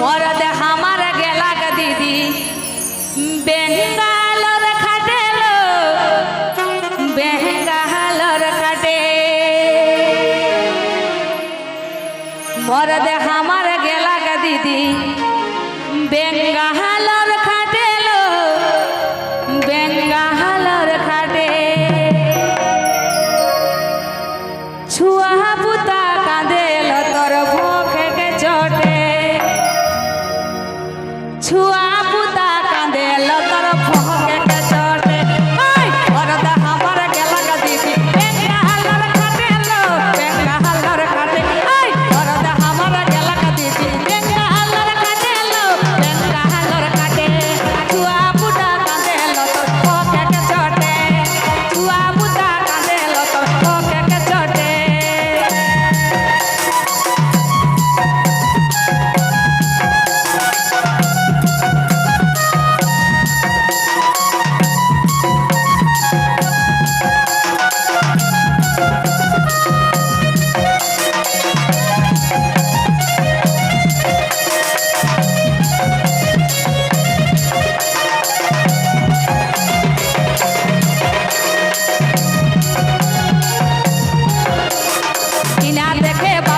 মরদ হামার গেলাক দিদি। দিদি বেঙ্গা 列巴